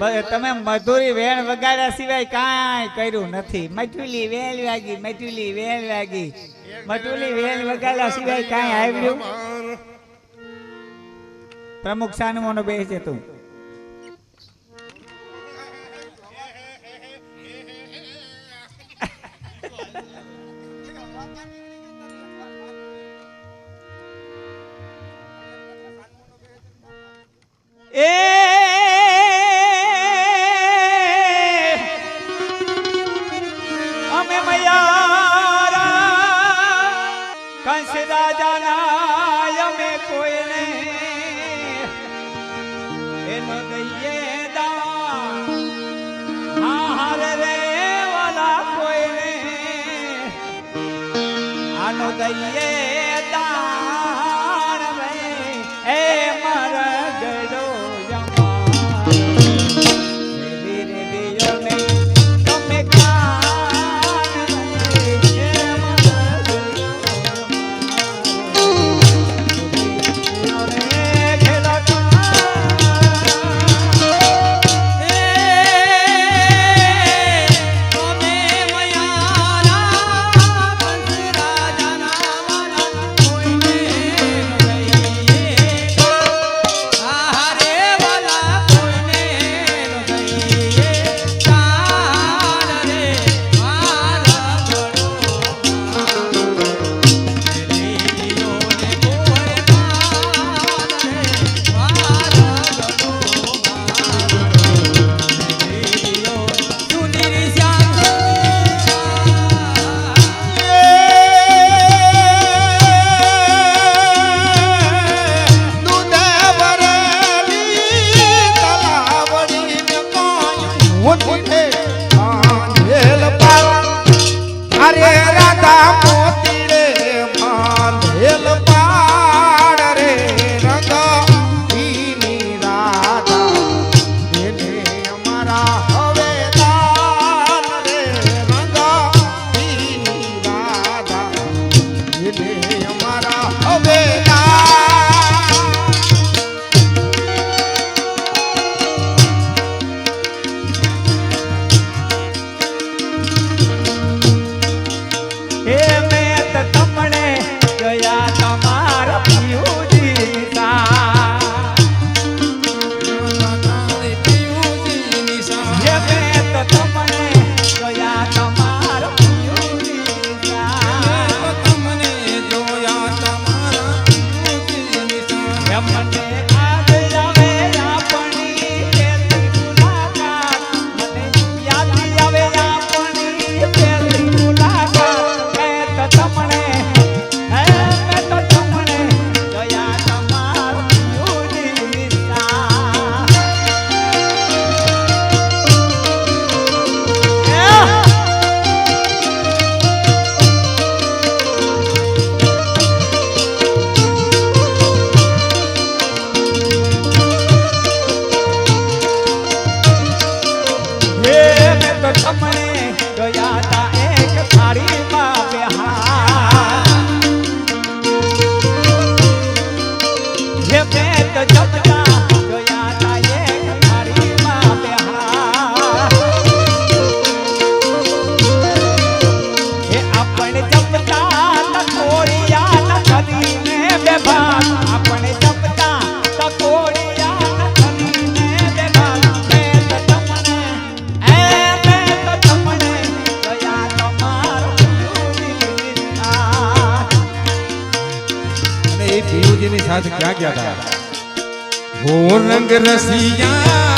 તમે મધુરી વેણ વગાડ્યા સિવાય કાંઈ કર્યું નથી. મટુલી વેલ વાગી મટુલી વેલ વાગી. મટુલી વેલ વગાડ્યા સિવાય કાંઈ આવ્યું? પ્રમુખ સાનુમાનો બેસે તું. கையே थी जी साथ क्या किया था? वो रंग रसिया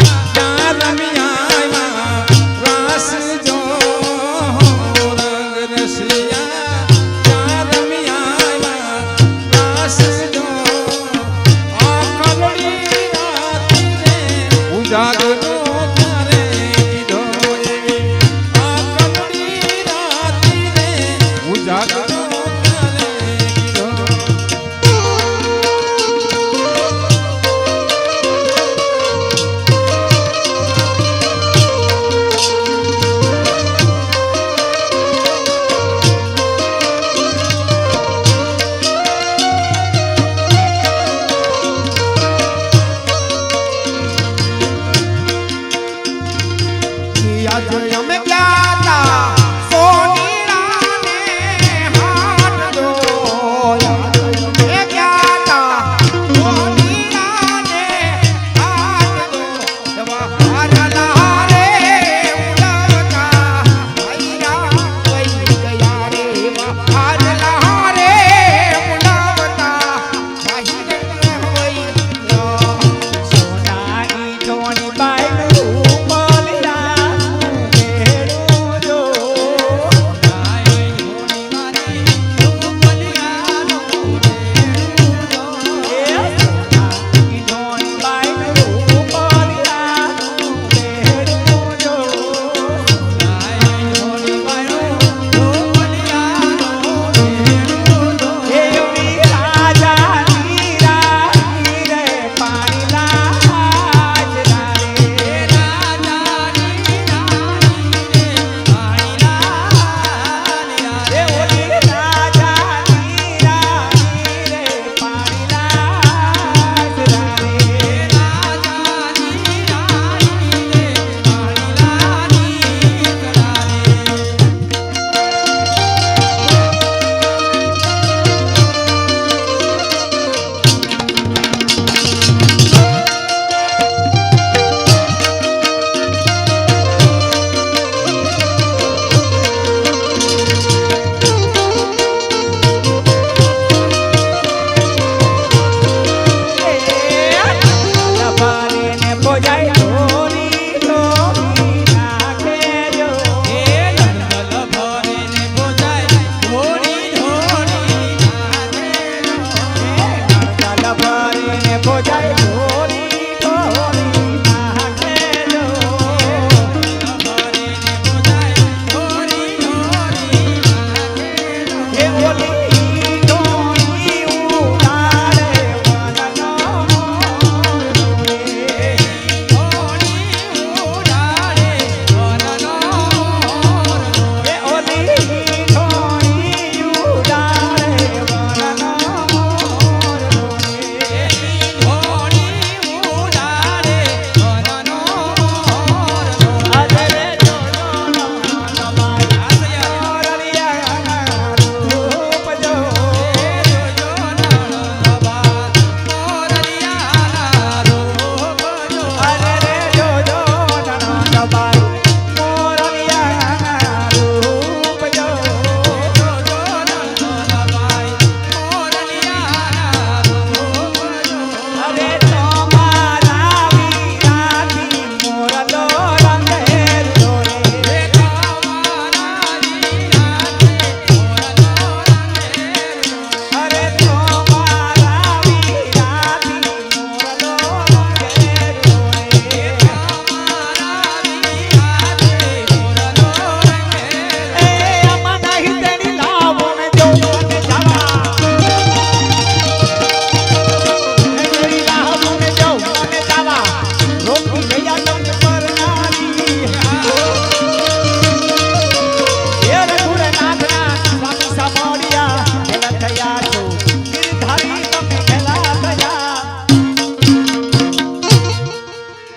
ko jai